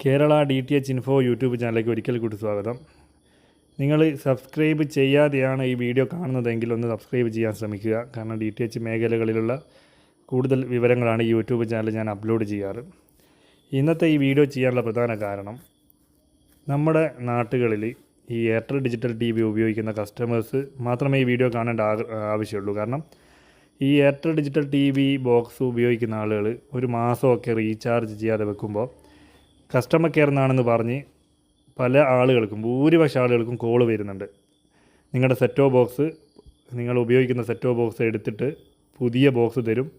Kerala D T H info YouTube ചാനലിലേക്ക് ഒരിക്കൽ കൂടി സ്വാഗതം. നിങ്ങൾ സബ്സ്ക്രൈബ് ചെയ്യാതെയാണ് ഈ വീഡിയോ കാണുന്നതെങ്കിൽ ഒന്ന് സബ്സ്ക്രൈബ് ചെയ്യാൻ ശ്രമിക്കുക. കാരണം ഡി ടി എച്ച് മേഖലകളിലുള്ള കൂടുതൽ വിവരങ്ങളാണ് യൂട്യൂബ് ചാനൽ ഞാൻ അപ്ലോഡ് ചെയ്യാറ്. ഇന്നത്തെ ഈ വീഡിയോ ചെയ്യാനുള്ള പ്രധാന കാരണം നമ്മുടെ നാട്ടുകളിൽ ഈ എയർടെൽ ഡിജിറ്റൽ ടി വി ഉപയോഗിക്കുന്ന കസ്റ്റമേഴ്സ് മാത്രമേ ഈ വീഡിയോ കാണേണ്ട ആവശ്യമുള്ളൂ. കാരണം ഈ Airtel digital T V box ഉപയോഗിക്കുന്ന ആളുകൾ ഒരു മാസമൊക്കെ റീചാർജ് ചെയ്യാതെ വെക്കുമ്പോൾ കസ്റ്റമർ കെയർ എന്നാണെന്ന് പറഞ്ഞ് പല ആളുകൾക്കും ഭൂരിപക്ഷം ആളുകൾക്കും കോൾ വരുന്നുണ്ട്. നിങ്ങളുടെ സെറ്റോ ബോക്സ് നിങ്ങൾ ഉപയോഗിക്കുന്ന സെറ്റോ ബോക്സ് എടുത്തിട്ട് പുതിയ ബോക്സ് തരും.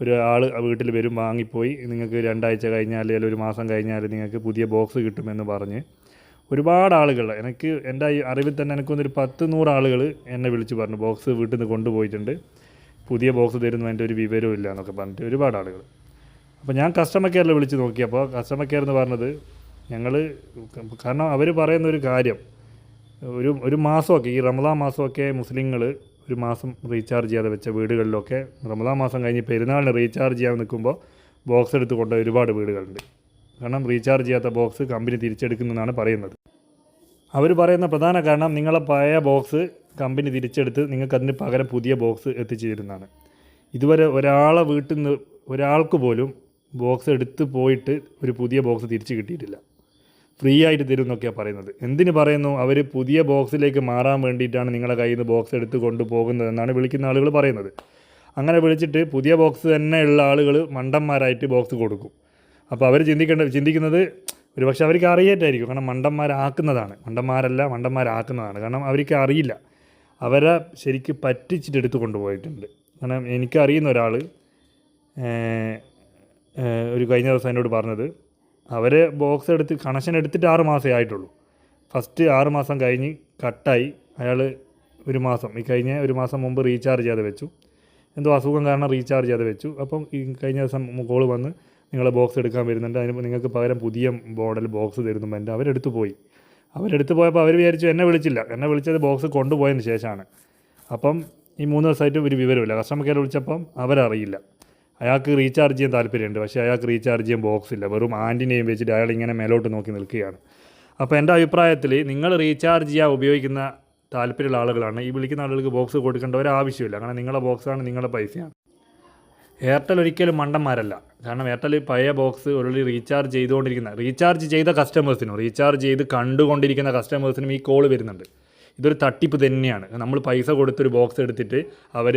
ഒരു ആൾ വീട്ടിൽ വരും വാങ്ങിപ്പോയി. നിങ്ങൾക്ക് രണ്ടാഴ്ച കഴിഞ്ഞാൽ അല്ലെങ്കിൽ ഒരു മാസം കഴിഞ്ഞാൽ നിങ്ങൾക്ക് പുതിയ ബോക്സ് കിട്ടുമെന്ന് പറഞ്ഞ് ഒരുപാട് ആളുകൾ എനിക്ക് എന്റെ അറിവിൽ തന്നെ എനിക്കൊന്നൊരു പത്ത് നൂറ് ആളുകൾ എന്നെ വിളിച്ച് പറഞ്ഞു ബോക്സ് വീട്ടിൽ നിന്ന് കൊണ്ടുപോയിട്ടുണ്ട്. പുതിയ ബോക്സ് തരുന്നു എന്റെ ഒരു വിവരവും ഇല്ല എന്നൊക്കെ പറഞ്ഞിട്ട് ഒരുപാട് ആളുകൾ. അപ്പോൾ ഞാൻ കസ്റ്റമർ കെയറിൽ വിളിച്ച് നോക്കിയപ്പോൾ കസ്റ്റമർ കെയർ എന്ന് പറഞ്ഞത് ഞങ്ങൾ കാരണം അവർ പറയുന്ന ഒരു കാര്യം. ഒരു ഒരു മാസമൊക്കെ ഈ റമദാൻ മാസമൊക്കെ മുസ്ലിങ്ങൾ ഒരു മാസം റീചാർജ് ചെയ്യാതെ വെച്ച വീടുകളിലൊക്കെ റമദാൻ മാസം കഴിഞ്ഞ് പെരുന്നാളിന് റീചാർജ് ചെയ്യാൻ നിൽക്കുമ്പോൾ ബോക്സ് എടുത്ത് കൊണ്ട ഒരുപാട് വീടുകളുണ്ട്. കാരണം റീചാർജ് ചെയ്യാത്ത ബോക്സ് കമ്പനി തിരിച്ചെടുക്കുന്നതാണ് പറയുന്നത്. അവർ പറയുന്ന പ്രധാന കാരണം നിങ്ങളെ പഴയ ബോക്സ് കമ്പനി തിരിച്ചെടുത്ത് നിങ്ങൾക്ക് അതിന് പകരം പുതിയ ബോക്സ് എത്തിച്ചു തരുന്നതാണ്. ഇതുവരെ ഒരാളെ വീട്ടിൽ നിന്ന് ഒരാൾക്ക് പോലും ബോക്സ് എടുത്ത് പോയിട്ട് ഒരു പുതിയ ബോക്സ് തിരിച്ച് കിട്ടിയിട്ടില്ല. ഫ്രീ ആയിട്ട് തരും എന്നൊക്കെയാണ് പറയുന്നത്. എന്തിന് പറയുന്നു? അവർ പുതിയ ബോക്സിലേക്ക് മാറാൻ വേണ്ടിയിട്ടാണ് നിങ്ങളെ കയ്യിൽ നിന്ന് ബോക്സ് എടുത്ത് കൊണ്ടുപോകുന്നതെന്നാണ് വിളിക്കുന്ന ആളുകൾ പറയുന്നത്. അങ്ങനെ വിളിച്ചിട്ട് പുതിയ ബോക്സ് തന്നെ ഉള്ള ആളുകൾ മണ്ടന്മാരായിട്ട് ബോക്സ് കൊടുക്കും. അപ്പോൾ അവർ ചിന്തിക്കേണ്ട ചിന്തിക്കുന്നത് ഒരു പക്ഷേ അവർക്ക് അറിയേറ്റായിരിക്കും. കാരണം മണ്ടന്മാരാക്കുന്നതാണ്. മണ്ടന്മാരല്ല മണ്ടന്മാരാക്കുന്നതാണ്. കാരണം അവർക്ക് അറിയില്ല. അവരെ ശരിക്ക് പറ്റിച്ചിട്ട് എടുത്തു കൊണ്ടുപോയിട്ടുണ്ട്. കാരണം എനിക്കറിയുന്ന ഒരാൾ ഒരു കഴിഞ്ഞ ദിവസം എന്നോട് പറഞ്ഞത് അവർ ബോക്സ് എടുത്ത് കണക്ഷൻ എടുത്തിട്ട് ആറ് മാസമേ ആയിട്ടുള്ളൂ. ഫസ്റ്റ് ആറ് മാസം കഴിഞ്ഞ് കട്ടായി അയാൾ ഒരു മാസം ഈ കഴിഞ്ഞ ഒരു മാസം മുമ്പ് റീചാർജ് ചെയ്യാതെ വെച്ചു. എന്തോ അസുഖം കാരണം റീചാർജ് ചെയ്യാതെ വെച്ചു. അപ്പം ഈ കഴിഞ്ഞ ദിവസം കോൾ വന്ന് നിങ്ങളെ ബോക്സ് എടുക്കാൻ വരുന്നുണ്ട് അതിന് നിങ്ങൾക്ക് പകരം പുതിയ മോഡൽ ബോക്സ് തരുന്നു എന്റെ അവരെടുത്ത് പോയി. അവരെടുത്ത് പോയപ്പോൾ അവർ വിചാരിച്ചു എന്നെ വിളിച്ചില്ല. എന്നെ വിളിച്ചത് ബോക്സ് കൊണ്ടുപോയതിന് ശേഷമാണ്. അപ്പം ഈ മൂന്ന് ദിവസമായിട്ട് ഒരു വിവരമില്ല കസ്റ്റമർ കെയർ വിളിച്ചപ്പം അവരറിയില്ല. അയാൾക്ക് റീചാർജ് ചെയ്യാൻ താല്പര്യമുണ്ട്. പക്ഷേ അയാൾക്ക് റീചാർജ് ചെയ്യാൻ ബോക്സ് ഇല്ല. വെറും ആന്റിനെയും വെച്ചിട്ട് അയാൾ ഇങ്ങനെ മേലോട്ട് നോക്കി നിൽക്കുകയാണ്. അപ്പോൾ എന്റെ അഭിപ്രായത്തിൽ നിങ്ങൾ റീചാർജ് ചെയ്യാൻ ഉപയോഗിക്കുന്ന താല്പര്യമുള്ള ആളുകളാണ്. ഈ വിളിക്കുന്ന ആളുകൾക്ക് ബോക്സ് കൊടുക്കേണ്ട ഒരു ആവശ്യമില്ല. കാരണം നിങ്ങളുടെ ബോക്സാണ് നിങ്ങളുടെ പൈസയാണ്. എയർടെൽ ഒരിക്കലും മണ്ടന്മാരല്ല. കാരണം എയർടെൽ പഴയ ബോക്സ് ഓൾറെഡി റീചാർജ് ചെയ്തുകൊണ്ടിരിക്കുന്ന റീചാർജ് ചെയ്ത കസ്റ്റമേഴ്സിനും റീചാർജ് ചെയ്ത് കണ്ടുകൊണ്ടിരിക്കുന്ന കസ്റ്റമേഴ്സിനും ഈ കോൾ വരുന്നുണ്ട്. ഇതൊരു തട്ടിപ്പ് തന്നെയാണ്. നമ്മൾ പൈസ കൊടുത്തൊരു ബോക്സ് എടുത്തിട്ട് അവർ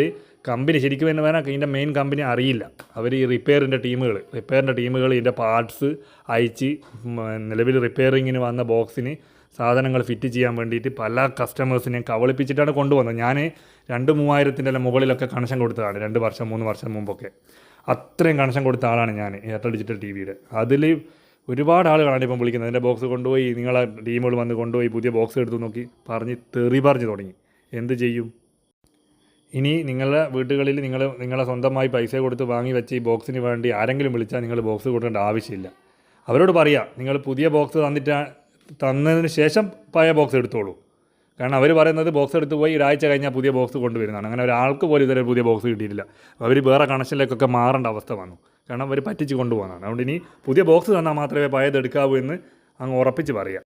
കമ്പനി ശരിക്കും എന്ന് പറഞ്ഞാൽ ഇതിന്റെ മെയിൻ കമ്പനി അറിയില്ല. അവർ ഈ റിപ്പയറിന്റെ ടീമുകൾ റിപ്പയറിന്റെ ടീമുകൾ ഇതിന്റെ പാർട്സ് അയച്ച് നിലവിൽ റിപ്പയറിങ്ങിന് വന്ന ബോക്സിന് സാധനങ്ങൾ ഫിറ്റ് ചെയ്യാൻ വേണ്ടിയിട്ട് പല കസ്റ്റമേഴ്സിനെയും കവളിപ്പിച്ചിട്ടാണ് കൊണ്ടുവന്നത്. ഞാൻ രണ്ട് മൂവായിരത്തിന്റെ മുകളിലൊക്കെ കണക്ഷൻ കൊടുത്തതാണ്. രണ്ട് വർഷം മൂന്ന് വർഷം മുമ്പൊക്കെ. അത്രയും കണക്ഷൻ കൊടുത്ത ആളാണ് ഞാൻ എയർടെൽ ഡിജിറ്റൽ ടി വിയുടെ അതിൽ ഒരുപാട് ആളുകളാണ് ഇപ്പം വിളിക്കുന്നത്. എന്റെ ബോക്സ് കൊണ്ടുപോയി നിങ്ങളെ ടീമുകൾ വന്ന് കൊണ്ടുപോയി പുതിയ ബോക്സ് എടുത്ത് നോക്കി പറഞ്ഞ് തെറി പറഞ്ഞു തുടങ്ങി. എന്ത് ചെയ്യും? ഇനി നിങ്ങളുടെ വീടുകളിൽ നിങ്ങൾ നിങ്ങളെ സ്വന്തമായി പൈസ കൊടുത്ത് വാങ്ങി വെച്ച് ഈ ബോക്സിന് വേണ്ടി ആരെങ്കിലും വിളിച്ചാൽ നിങ്ങൾ ബോക്സ് കൊടുക്കേണ്ട ആവശ്യമില്ല. അവരോട് പറയാം നിങ്ങൾ പുതിയ ബോക്സ് തന്നിട്ട് തന്നതിന് ശേഷം പഴയ ബോക്സ് എടുത്തോളൂ. കാരണം അവർ പറയുന്നത് ബോക്സ് എടുത്ത് പോയി ഒരാഴ്ച കഴിഞ്ഞാൽ പുതിയ ബോക്സ് കൊണ്ടുവരുന്നതാണ്. അങ്ങനെ ഒരാൾക്ക് പോലും ഇതുവരെ പുതിയ ബോക്സ് കിട്ടിയിട്ടില്ല. അവർ വേറെ കണക്ഷനിലേക്കൊക്കെ മാറേണ്ട അവസ്ഥ വന്നു. കാരണം അവർ പറ്റിച്ച് കൊണ്ടുപോകുന്നതാണ്. അതുകൊണ്ട് ഇനി പുതിയ ബോക്സ് തന്നാൽ മാത്രമേ പഴയത് എടുക്കാവൂ എന്ന് അങ്ങ് ഉറപ്പിച്ച് പറയാം.